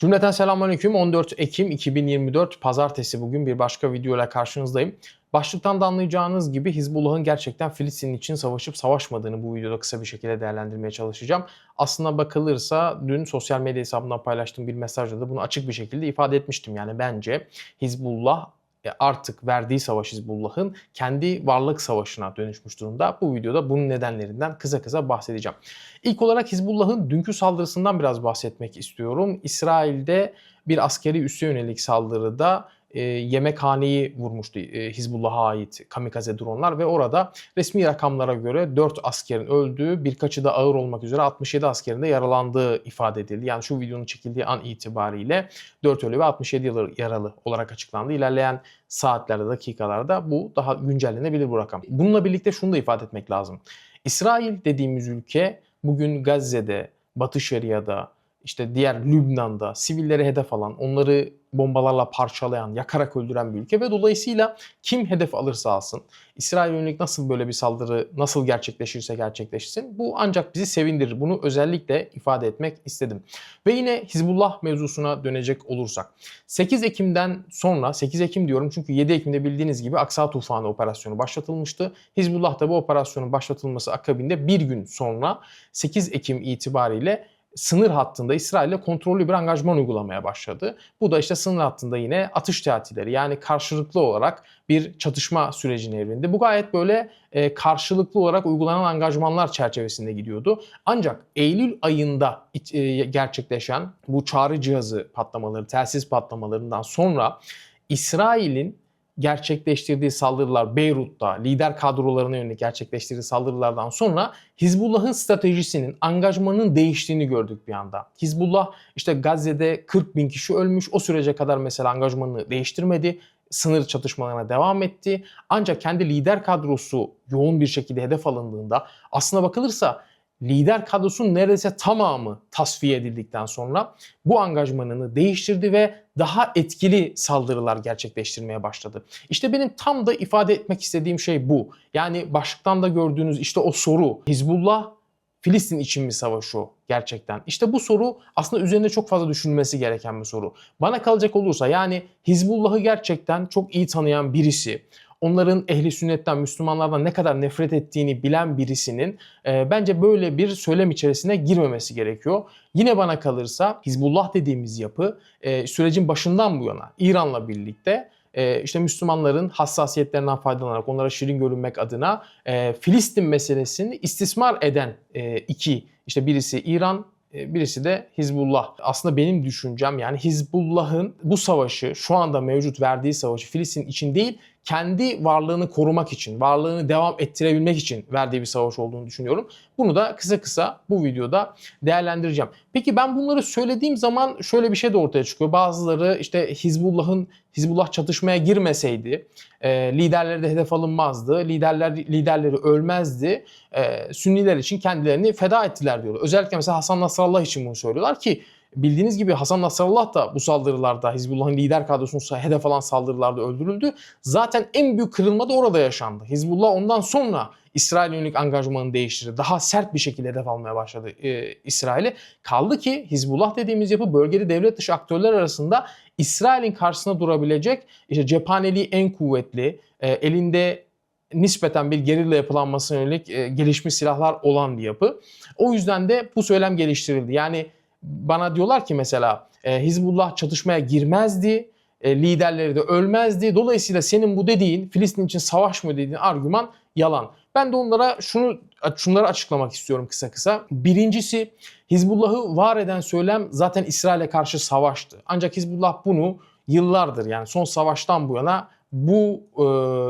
Cümleten selamünaleyküm. 14 Ekim 2024 Pazartesi bugün bir başka videoyla karşınızdayım. Başlıktan da anlayacağınız gibi Hizbullah'ın gerçekten Filistin için savaşıp savaşmadığını bu videoda kısa bir şekilde değerlendirmeye çalışacağım. Aslına bakılırsa dün sosyal medya hesabımdan paylaştığım bir mesajda da bunu açık bir şekilde ifade etmiştim. Yani bence Hizbullah artık verdiği savaş Hizbullah'ın kendi varlık savaşına dönüşmüş durumda. Bu videoda bunun nedenlerinden kısa kısa bahsedeceğim. İlk olarak Hizbullah'ın dünkü saldırısından biraz bahsetmek istiyorum. İsrail'de bir askeri üsse yönelik saldırıda e, yemekhaneyi vurmuştu e, Hizbullah'a ait kamikaze dronlar ve orada resmi rakamlara göre 4 askerin öldüğü, birkaçı da ağır olmak üzere 67 askerin de yaralandığı ifade edildi. Yani şu videonun çekildiği an itibariyle 4 ölü ve 67 yaralı olarak açıklandı. İlerleyen saatlerde, dakikalarda bu daha güncellenebilir bu rakam. Bununla birlikte şunu da ifade etmek lazım. İsrail dediğimiz ülke bugün Gazze'de, Batı Şeria'da, işte diğer Lübnan'da sivilleri hedef alan, onları bombalarla parçalayan, yakarak öldüren bir ülke ve dolayısıyla kim hedef alırsa alsın, İsrail yönelik nasıl böyle bir saldırı nasıl gerçekleşirse gerçekleşsin bu ancak bizi sevindirir. Bunu özellikle ifade etmek istedim. Ve yine Hizbullah mevzusuna dönecek olursak. 8 Ekim'den sonra, 8 Ekim diyorum çünkü 7 Ekim'de bildiğiniz gibi Aksa Tufanı operasyonu başlatılmıştı. Hizbullah da bu operasyonun başlatılması akabinde bir gün sonra 8 Ekim itibariyle sınır hattında İsrail'le kontrollü bir angajman uygulamaya başladı. Bu da işte sınır hattında yine atış teatileri yani karşılıklı olarak bir çatışma sürecine evrildi. Bu gayet böyle e, karşılıklı olarak uygulanan angajmanlar çerçevesinde gidiyordu. Ancak Eylül ayında e, gerçekleşen bu çağrı cihazı patlamaları, telsiz patlamalarından sonra İsrail'in gerçekleştirdiği saldırılar Beyrut'ta lider kadrolarına yönelik gerçekleştirdiği saldırılardan sonra Hizbullah'ın stratejisinin, angajmanının değiştiğini gördük bir anda. Hizbullah işte Gazze'de 40 bin kişi ölmüş. O sürece kadar mesela angajmanını değiştirmedi sınır çatışmalarına devam etti. Ancak kendi lider kadrosu yoğun bir şekilde hedef alındığında aslına bakılırsa lider kadrosunun neredeyse tamamı tasfiye edildikten sonra bu angajmanını değiştirdi ve daha etkili saldırılar gerçekleştirmeye başladı. İşte benim tam da ifade etmek istediğim şey bu. Yani başlıktan da gördüğünüz işte o soru. Hizbullah Filistin için mi savaşıyor gerçekten? İşte bu soru aslında üzerinde çok fazla düşünülmesi gereken bir soru. Bana kalacak olursa yani Hizbullah'ı gerçekten çok iyi tanıyan birisi, onların ehli sünnetten, Müslümanlardan ne kadar nefret ettiğini bilen birisinin e, bence böyle bir söylem içerisine girmemesi gerekiyor. Yine bana kalırsa Hizbullah dediğimiz yapı e, sürecin başından bu yana İran'la birlikte e, işte Müslümanların hassasiyetlerinden faydalanarak onlara şirin görünmek adına e, Filistin meselesini istismar eden e, iki işte birisi İran e, birisi de Hizbullah. Aslında benim düşüncem yani Hizbullah'ın bu savaşı şu anda mevcut verdiği savaşı Filistin için değil kendi varlığını korumak için, varlığını devam ettirebilmek için verdiği bir savaş olduğunu düşünüyorum. Bunu da kısa kısa bu videoda değerlendireceğim. Peki ben bunları söylediğim zaman şöyle bir şey de ortaya çıkıyor. Bazıları işte Hizbullah'ın Hizbullah çatışmaya girmeseydi e, liderleri de hedef alınmazdı. Liderler liderleri ölmezdi. E, Sünniler için kendilerini feda ettiler diyorlar. Özellikle mesela Hasan Nasrallah için bunu söylüyorlar ki Bildiğiniz gibi Hasan Nasrallah da bu saldırılarda Hizbullah'ın lider kadrosunu hedef alan saldırılarda öldürüldü. Zaten en büyük kırılma da orada yaşandı. Hizbullah ondan sonra İsrail yönelik angajmanını değiştirdi. Daha sert bir şekilde hedef almaya başladı e, İsrail'i. Kaldı ki Hizbullah dediğimiz yapı bölgede devlet dışı aktörler arasında İsrail'in karşısına durabilecek işte cephaneliği en kuvvetli, e, elinde nispeten bir gerilla yapılanmasına yönelik e, gelişmiş silahlar olan bir yapı. O yüzden de bu söylem geliştirildi. Yani bana diyorlar ki mesela e, Hizbullah çatışmaya girmezdi, e, liderleri de ölmezdi. Dolayısıyla senin bu dediğin Filistin için savaş mı dediğin argüman yalan. Ben de onlara şunu şunları açıklamak istiyorum kısa kısa. Birincisi Hizbullah'ı var eden söylem zaten İsrail'e karşı savaştı. Ancak Hizbullah bunu yıllardır yani son savaştan bu yana bu e,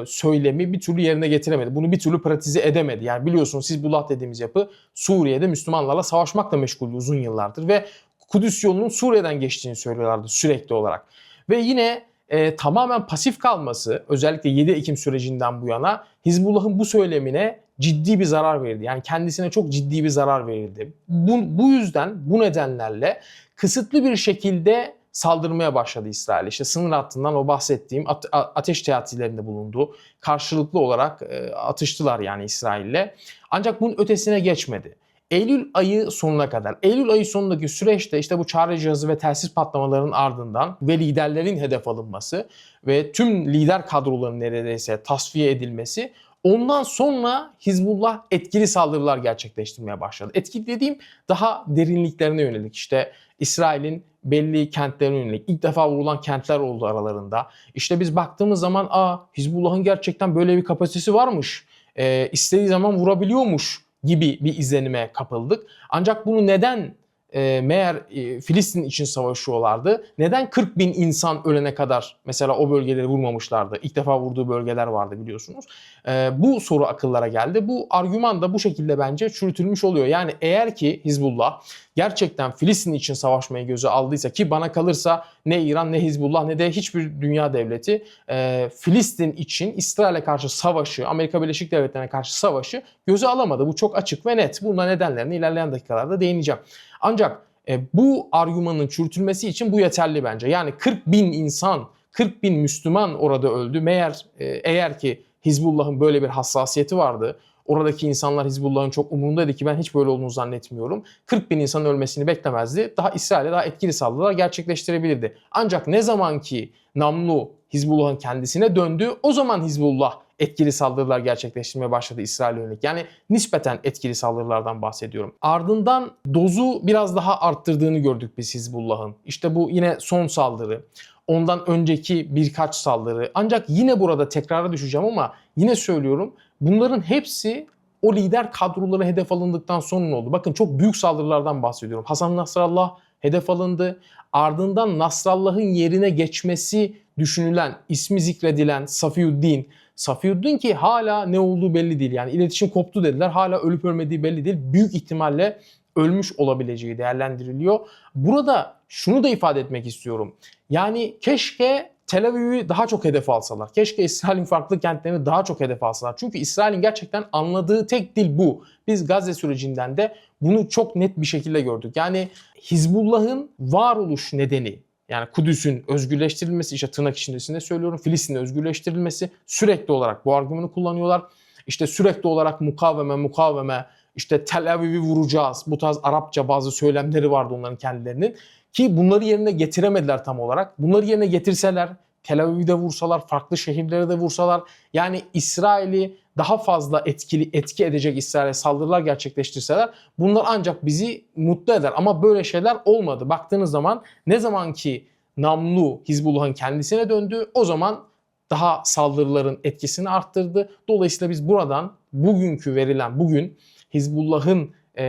söylemi bir türlü yerine getiremedi. Bunu bir türlü pratize edemedi. Yani biliyorsunuz Hizbullah dediğimiz yapı Suriye'de Müslümanlarla savaşmakla meşgul uzun yıllardır ve Kudüs yolunun Suriye'den geçtiğini söylüyorlardı sürekli olarak. Ve yine e, tamamen pasif kalması özellikle 7 Ekim sürecinden bu yana Hizbullah'ın bu söylemine ciddi bir zarar verildi. Yani kendisine çok ciddi bir zarar verildi. Bu, bu yüzden bu nedenlerle kısıtlı bir şekilde saldırmaya başladı İsrail. İşte sınır hattından o bahsettiğim ateş teatillerinde bulundu. Karşılıklı olarak e, atıştılar yani İsrail'le. Ancak bunun ötesine geçmedi. Eylül ayı sonuna kadar. Eylül ayı sonundaki süreçte işte bu çağrı cihazı ve telsiz patlamalarının ardından ve liderlerin hedef alınması ve tüm lider kadroların neredeyse tasfiye edilmesi Ondan sonra Hizbullah etkili saldırılar gerçekleştirmeye başladı. Etkili dediğim daha derinliklerine yönelik. İşte İsrail'in belli kentlerine yönelik ilk defa vurulan kentler oldu aralarında. İşte biz baktığımız zaman aa Hizbullah'ın gerçekten böyle bir kapasitesi varmış. Ee, istediği zaman vurabiliyormuş gibi bir izlenime kapıldık. Ancak bunu neden e, meğer e, Filistin için savaşıyorlardı. Neden 40 bin insan ölene kadar mesela o bölgeleri vurmamışlardı? İlk defa vurduğu bölgeler vardı biliyorsunuz. E, bu soru akıllara geldi. Bu argüman da bu şekilde bence çürütülmüş oluyor. Yani eğer ki Hizbullah gerçekten Filistin için savaşmayı göze aldıysa ki bana kalırsa ne İran ne Hizbullah ne de hiçbir dünya devleti e, Filistin için İsrail'e karşı savaşı, Amerika Birleşik Devletleri'ne karşı savaşı göze alamadı. Bu çok açık ve net. Bunun nedenlerini ilerleyen dakikalarda değineceğim. Ancak e, bu argümanın çürütülmesi için bu yeterli bence. Yani 40 bin insan, 40 bin Müslüman orada öldü. Meğer e, eğer ki Hizbullah'ın böyle bir hassasiyeti vardı. Oradaki insanlar Hizbullah'ın çok umurundaydı ki ben hiç böyle olduğunu zannetmiyorum. 40 bin insanın ölmesini beklemezdi. Daha İsrail'e daha etkili saldırılar gerçekleştirebilirdi. Ancak ne zaman ki namlu Hizbullah'ın kendisine döndü o zaman Hizbullah etkili saldırılar gerçekleştirmeye başladı İsrail'e yönelik. Yani nispeten etkili saldırılardan bahsediyorum. Ardından dozu biraz daha arttırdığını gördük biz Hizbullah'ın. İşte bu yine son saldırı. Ondan önceki birkaç saldırı. Ancak yine burada tekrara düşeceğim ama yine söylüyorum. Bunların hepsi o lider kadroları hedef alındıktan sonra oldu. Bakın çok büyük saldırılardan bahsediyorum. Hasan Nasrallah hedef alındı. Ardından Nasrallah'ın yerine geçmesi düşünülen, ismi zikredilen Safiuddin. Safiuddin ki hala ne olduğu belli değil. Yani iletişim koptu dediler. Hala ölüp ölmediği belli değil. Büyük ihtimalle ölmüş olabileceği değerlendiriliyor. Burada şunu da ifade etmek istiyorum. Yani keşke Tel Aviv'i daha çok hedef alsalar. Keşke İsrail'in farklı kentlerini daha çok hedef alsalar. Çünkü İsrail'in gerçekten anladığı tek dil bu. Biz Gazze sürecinden de bunu çok net bir şekilde gördük. Yani Hizbullah'ın varoluş nedeni yani Kudüs'ün özgürleştirilmesi işte tırnak içindesinde söylüyorum Filistin'in özgürleştirilmesi sürekli olarak bu argümanı kullanıyorlar. İşte sürekli olarak mukaveme mukaveme işte Tel Aviv'i vuracağız. Bu tarz Arapça bazı söylemleri vardı onların kendilerinin. Ki bunları yerine getiremediler tam olarak. Bunları yerine getirseler, Tel Aviv'i de vursalar, farklı şehirlere de vursalar yani İsrail'i daha fazla etkili etki edecek İsrail'e saldırılar gerçekleştirseler bunlar ancak bizi mutlu eder. Ama böyle şeyler olmadı. Baktığınız zaman ne zaman ki namlu Hizbullah'ın kendisine döndü o zaman daha saldırıların etkisini arttırdı. Dolayısıyla biz buradan bugünkü verilen bugün Hizbullah'ın e,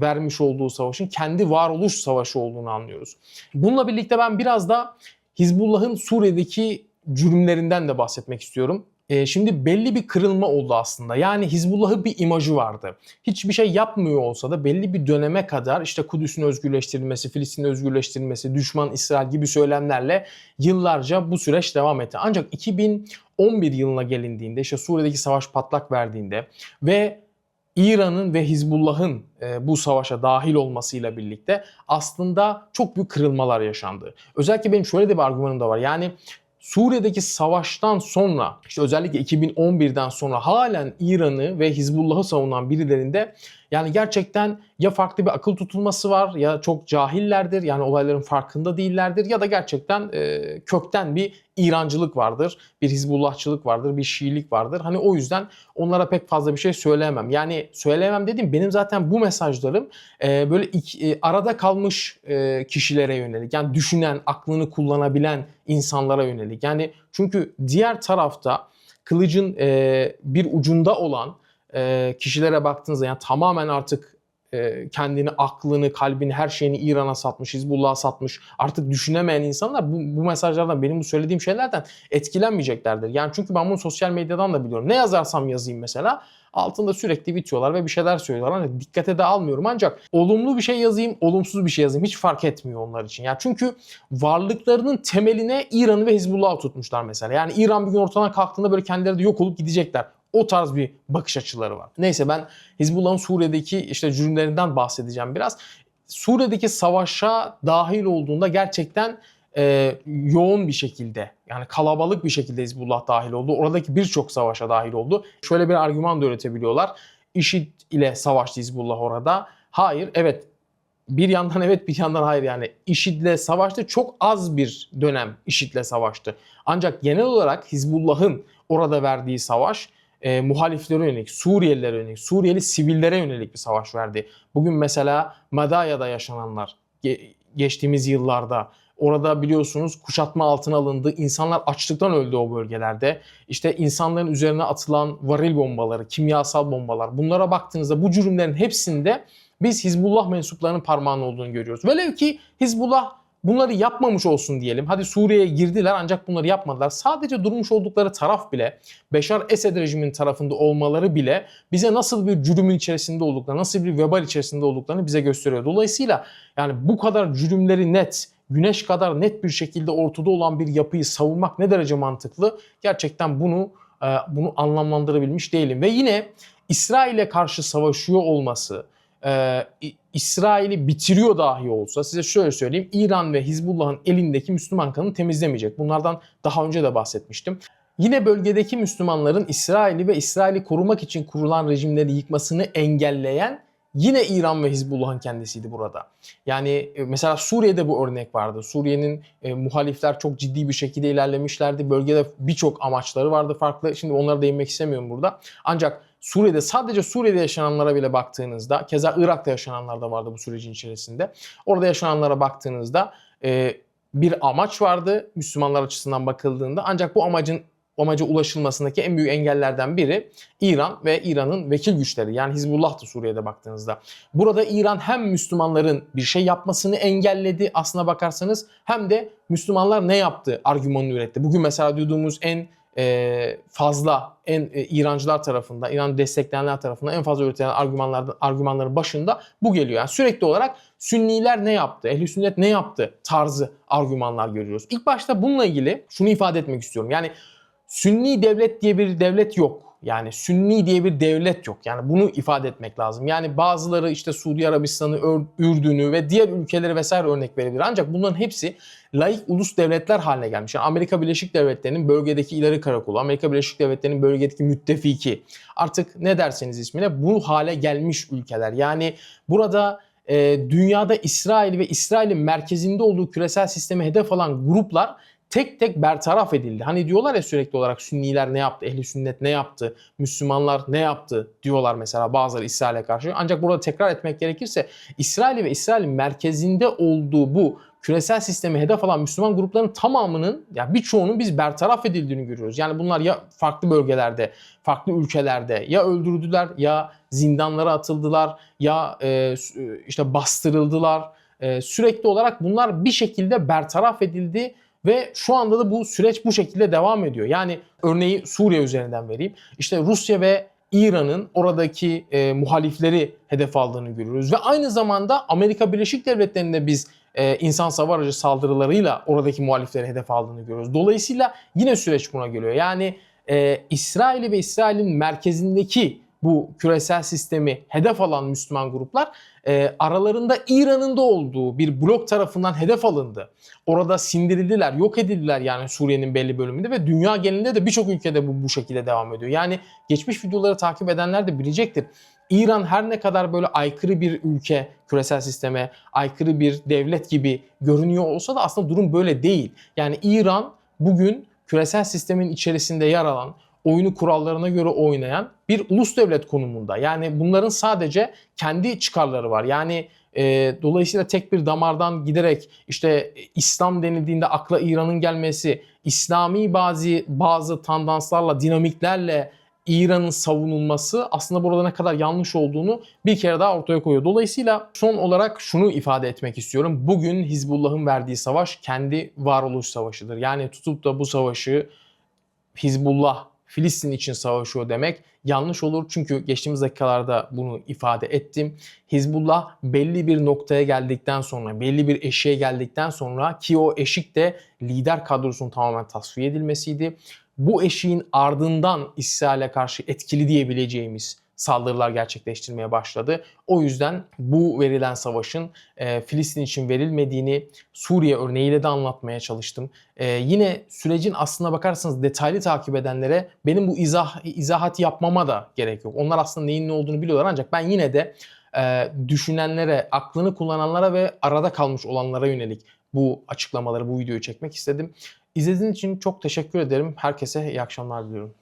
vermiş olduğu savaşın kendi varoluş savaşı olduğunu anlıyoruz. Bununla birlikte ben biraz da Hizbullah'ın Suriye'deki cürümlerinden de bahsetmek istiyorum. E, şimdi belli bir kırılma oldu aslında. Yani Hizbullah'ın bir imajı vardı. Hiçbir şey yapmıyor olsa da belli bir döneme kadar işte Kudüs'ün özgürleştirilmesi, Filistin'in özgürleştirilmesi, düşman İsrail gibi söylemlerle yıllarca bu süreç devam etti. Ancak 2011 yılına gelindiğinde işte Suriye'deki savaş patlak verdiğinde ve İran'ın ve Hizbullah'ın e, bu savaşa dahil olmasıyla birlikte aslında çok büyük kırılmalar yaşandı. Özellikle benim şöyle de bir argümanım da var. Yani Suriye'deki savaştan sonra işte özellikle 2011'den sonra halen İran'ı ve Hizbullah'ı savunan birilerinde yani gerçekten ya farklı bir akıl tutulması var ya çok cahillerdir yani olayların farkında değillerdir ya da gerçekten e, kökten bir İrancılık vardır, bir Hizbullahçılık vardır, bir Şiilik vardır. Hani o yüzden onlara pek fazla bir şey söyleyemem. Yani söyleyemem dediğim benim zaten bu mesajlarım e, böyle iki, e, arada kalmış e, kişilere yönelik. Yani düşünen, aklını kullanabilen insanlara yönelik. Yani çünkü diğer tarafta kılıcın e, bir ucunda olan e, kişilere baktığınızda yani tamamen artık e, kendini, aklını, kalbini, her şeyini İran'a satmış, Hizbullah'a satmış, artık düşünemeyen insanlar bu, bu mesajlardan, benim bu söylediğim şeylerden etkilenmeyeceklerdir. Yani çünkü ben bunu sosyal medyadan da biliyorum. Ne yazarsam yazayım mesela altında sürekli bitiyorlar ve bir şeyler söylüyorlar. Hani dikkate de almıyorum ancak olumlu bir şey yazayım, olumsuz bir şey yazayım hiç fark etmiyor onlar için. Yani çünkü varlıklarının temeline İran'ı ve Hizbullah'ı tutmuşlar mesela. Yani İran bir gün ortadan kalktığında böyle kendileri de yok olup gidecekler. O tarz bir bakış açıları var. Neyse ben Hizbullah'ın Suriye'deki işte cürümlerinden bahsedeceğim biraz. Suriye'deki savaşa dahil olduğunda gerçekten e, yoğun bir şekilde yani kalabalık bir şekilde Hizbullah dahil oldu. Oradaki birçok savaşa dahil oldu. Şöyle bir argüman da üretebiliyorlar. IŞİD ile savaştı Hizbullah orada. Hayır, evet. Bir yandan evet, bir yandan hayır yani. IŞİD'le savaştı. Çok az bir dönem IŞİD'le savaştı. Ancak genel olarak Hizbullah'ın orada verdiği savaş e, muhaliflere yönelik, Suriyelilere yönelik, Suriyeli sivillere yönelik bir savaş verdi. Bugün mesela Madaya'da yaşananlar, ge- geçtiğimiz yıllarda orada biliyorsunuz kuşatma altına alındı. İnsanlar açlıktan öldü o bölgelerde. İşte insanların üzerine atılan varil bombaları, kimyasal bombalar. Bunlara baktığınızda bu cürümlerin hepsinde biz Hizbullah mensuplarının parmağının olduğunu görüyoruz. Velev ki Hizbullah bunları yapmamış olsun diyelim. Hadi Suriye'ye girdiler ancak bunları yapmadılar. Sadece durmuş oldukları taraf bile, Beşar Esed rejiminin tarafında olmaları bile bize nasıl bir cürümün içerisinde olduklarını, nasıl bir vebal içerisinde olduklarını bize gösteriyor. Dolayısıyla yani bu kadar cürümleri net, güneş kadar net bir şekilde ortada olan bir yapıyı savunmak ne derece mantıklı? Gerçekten bunu e, bunu anlamlandırabilmiş değilim. Ve yine İsrail'e karşı savaşıyor olması, e, İsrail'i bitiriyor dahi olsa size şöyle söyleyeyim İran ve Hizbullah'ın elindeki Müslüman kanını temizlemeyecek. Bunlardan daha önce de bahsetmiştim. Yine bölgedeki Müslümanların İsrail'i ve İsrail'i korumak için kurulan rejimleri yıkmasını engelleyen yine İran ve Hizbullah'ın kendisiydi burada. Yani e, mesela Suriye'de bu örnek vardı. Suriye'nin e, muhalifler çok ciddi bir şekilde ilerlemişlerdi. Bölgede birçok amaçları vardı farklı. Şimdi onlara değinmek istemiyorum burada. Ancak Suriye'de sadece Suriye'de yaşananlara bile baktığınızda keza Irak'ta yaşananlar da vardı bu sürecin içerisinde. Orada yaşananlara baktığınızda e, bir amaç vardı Müslümanlar açısından bakıldığında ancak bu amacın amaca ulaşılmasındaki en büyük engellerden biri İran ve İran'ın vekil güçleri yani Hizbullah'tı Suriye'de baktığınızda. Burada İran hem Müslümanların bir şey yapmasını engelledi aslına bakarsanız hem de Müslümanlar ne yaptı argümanını üretti. Bugün mesela duyduğumuz en e, fazla en e, İrancılar tarafından, İran destekleyenler tarafından en fazla üretilen argümanlardan argümanların başında bu geliyor. Yani sürekli olarak Sünniler ne yaptı, Ehli Sünnet ne yaptı tarzı argümanlar görüyoruz. İlk başta bununla ilgili şunu ifade etmek istiyorum. Yani Sünni devlet diye bir devlet yok. Yani Sünni diye bir devlet yok. Yani bunu ifade etmek lazım. Yani bazıları işte Suudi Arabistan'ı, Ürdün'ü ve diğer ülkeleri vesaire örnek verebilir. Ancak bunların hepsi laik ulus devletler haline gelmiş. Yani Amerika Birleşik Devletleri'nin bölgedeki ileri karakolu, Amerika Birleşik Devletleri'nin bölgedeki müttefiki. Artık ne derseniz ismine bu hale gelmiş ülkeler. Yani burada e, dünyada İsrail ve İsrail'in merkezinde olduğu küresel sisteme hedef alan gruplar tek tek bertaraf edildi. Hani diyorlar ya sürekli olarak Sünniler ne yaptı, Ehli Sünnet ne yaptı, Müslümanlar ne yaptı diyorlar mesela bazıları İsrail'e karşı. Ancak burada tekrar etmek gerekirse İsrail ve İsrail'in merkezinde olduğu bu küresel sistemi hedef alan Müslüman grupların tamamının ya birçoğunun biz bertaraf edildiğini görüyoruz. Yani bunlar ya farklı bölgelerde, farklı ülkelerde ya öldürüldüler ya zindanlara atıldılar ya e, işte bastırıldılar. E, sürekli olarak bunlar bir şekilde bertaraf edildi ve şu anda da bu süreç bu şekilde devam ediyor. Yani örneği Suriye üzerinden vereyim. İşte Rusya ve İran'ın oradaki e, muhalifleri hedef aldığını görüyoruz. Ve aynı zamanda Amerika Birleşik Devletleri'nde biz e, insan savar aracı saldırılarıyla oradaki muhalifleri hedef aldığını görüyoruz. Dolayısıyla yine süreç buna geliyor. Yani e, İsrail'i ve İsrail'in merkezindeki bu küresel sistemi hedef alan Müslüman gruplar e, aralarında İran'ın da olduğu bir blok tarafından hedef alındı. Orada sindirildiler, yok edildiler yani Suriye'nin belli bölümünde ve dünya genelinde de birçok ülkede bu bu şekilde devam ediyor. Yani geçmiş videoları takip edenler de bilecektir. İran her ne kadar böyle aykırı bir ülke küresel sisteme, aykırı bir devlet gibi görünüyor olsa da aslında durum böyle değil. Yani İran bugün küresel sistemin içerisinde yer alan, oyunu kurallarına göre oynayan bir ulus devlet konumunda. Yani bunların sadece kendi çıkarları var. Yani e, dolayısıyla tek bir damardan giderek işte İslam denildiğinde akla İran'ın gelmesi, İslami bazı bazı tandanslarla, dinamiklerle İran'ın savunulması aslında burada ne kadar yanlış olduğunu bir kere daha ortaya koyuyor. Dolayısıyla son olarak şunu ifade etmek istiyorum. Bugün Hizbullah'ın verdiği savaş kendi varoluş savaşıdır. Yani tutup da bu savaşı Hizbullah Filistin için savaşıyor demek yanlış olur. Çünkü geçtiğimiz dakikalarda bunu ifade ettim. Hizbullah belli bir noktaya geldikten sonra, belli bir eşiğe geldikten sonra ki o eşik de lider kadrosunun tamamen tasfiye edilmesiydi. Bu eşiğin ardından İsrail'e karşı etkili diyebileceğimiz saldırılar gerçekleştirmeye başladı. O yüzden bu verilen savaşın e, Filistin için verilmediğini Suriye örneğiyle de anlatmaya çalıştım. E, yine sürecin aslına bakarsanız detaylı takip edenlere benim bu izah izahat yapmama da gerek yok. Onlar aslında neyin ne olduğunu biliyorlar ancak ben yine de e, düşünenlere, aklını kullananlara ve arada kalmış olanlara yönelik bu açıklamaları, bu videoyu çekmek istedim. İzlediğiniz için çok teşekkür ederim. Herkese iyi akşamlar diliyorum.